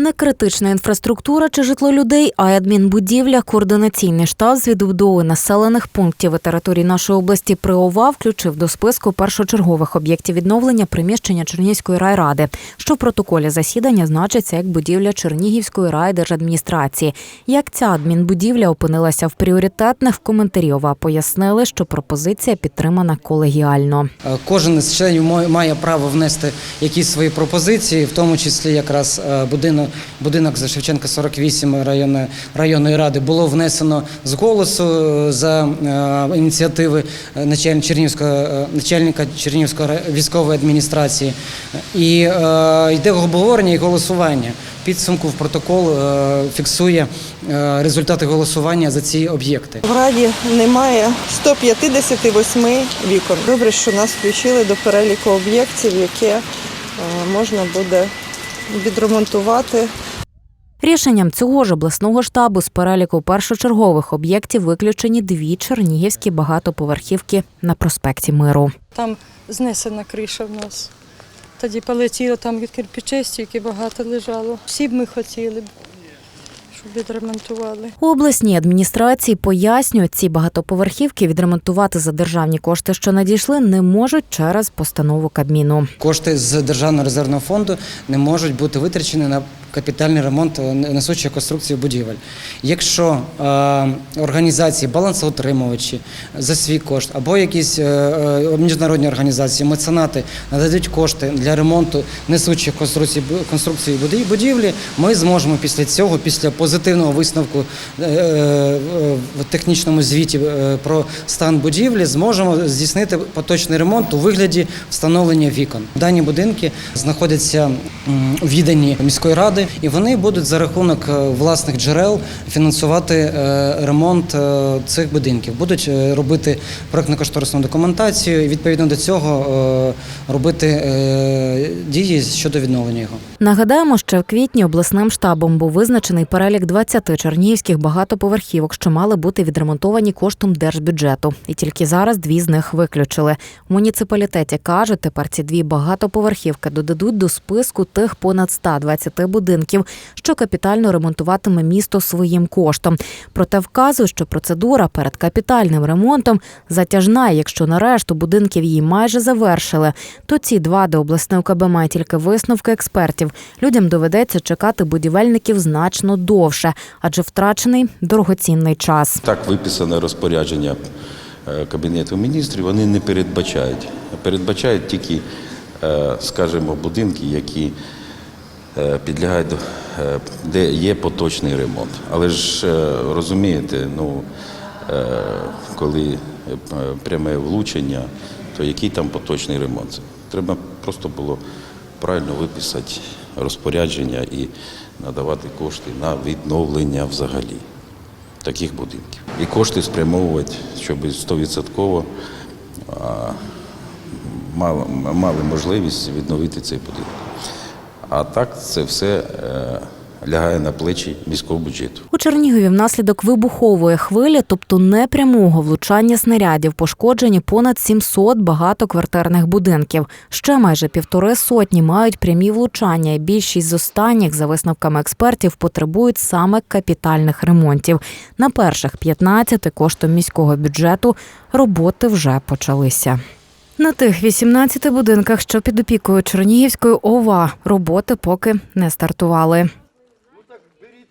Не критична інфраструктура чи житло людей, а адмінбудівля, координаційний штаб з відбудови населених пунктів і територій нашої області при ОВА включив до списку першочергових об'єктів відновлення приміщення Чернігівської райради, що в протоколі засідання значиться як будівля Чернігівської райдержадміністрації. Як ця адмінбудівля опинилася в пріоритетних в коментарі ОВА пояснили, що пропозиція підтримана колегіально. Е, Кожен з членів має право внести якісь свої пропозиції, в тому числі якраз е, будинок, будинок за Шевченка 48 районної, районної ради було внесено з голосу е, за е, ініціативи е, началь- Чернігівського, е, начальника Чернігівської ра- військової адміністрації. І йде обговорення і голосування. Підсумку в протокол фіксує результати голосування за ці об'єкти. В Раді немає 158 вікон. Добре, що нас включили до переліку об'єктів, які можна буде відремонтувати. Рішенням цього ж обласного штабу з переліку першочергових об'єктів виключені дві чернігівські багатоповерхівки на проспекті Миру. Там знесена криша в нас. Тоді полетіло там від кирпичей, стільки багато лежало. Всі б ми хотіли щоб відремонтували. У обласній адміністрації пояснюють, ці багатоповерхівки відремонтувати за державні кошти, що надійшли, не можуть через постанову Кабміну. Кошти з державного резервного фонду не можуть бути витрачені на капітальний ремонт е, несучої конструкції будівель. Якщо е, організації, балансоутримувачі за свій кошт або якісь е, е, міжнародні організації, меценати нададуть кошти для ремонту несучих конструкцій конструкцій буді- будівлі, ми зможемо після цього, після позитивного висновку е, е, в технічному звіті е, про стан будівлі, зможемо здійснити поточний ремонт у вигляді встановлення вікон. Дані будинки знаходяться у віданні міської ради, і вони будуть за рахунок власних джерел фінансувати ремонт цих будинків. Будуть робити проектно-кошторисну документацію і відповідно до цього робити дії щодо відновлення його. Нагадаємо, що в квітні обласним штабом був визначений перелік 20 чернігівських багатоповерхівок, що мали бути відремонтовані коштом держбюджету. І тільки зараз дві з них виключили. У муніципалітеті кажуть, тепер ці дві багатоповерхівки додадуть до списку тих понад 120 будинків, що капітально ремонтуватиме місто своїм коштом. Проте вказують, що процедура перед капітальним ремонтом затяжна. Якщо на решту будинків її майже завершили, то ці два, де обласне УКБ має тільки висновки експертів, людям доведеться чекати будівельників значно довше, адже втрачений дорогоцінний час. Так виписане розпорядження е, Кабінету міністрів, вони не передбачають. Передбачають тільки, е, скажімо, будинки, які е, підлягають, де є поточний ремонт. Але ж розумієте, ну, коли пряме влучення, то який там поточний ремонт? Треба просто було правильно виписати розпорядження і надавати кошти на відновлення взагалі таких будинків. І кошти спрямовувати, щоб 100% мали, мали можливість відновити цей будинок. А так це все е, лягає на плечі міського бюджету. У Чернігові внаслідок вибухової хвилі, тобто непрямого влучання снарядів, пошкоджені понад 700 багатоквартирних будинків. Ще майже півтори сотні мають прямі влучання, і більшість з останніх, за висновками експертів, потребують саме капітальних ремонтів. На перших 15 коштом міського бюджету роботи вже почалися. На тих 18 будинках, що під опікою Чернігівської ОВА, роботи поки не стартували.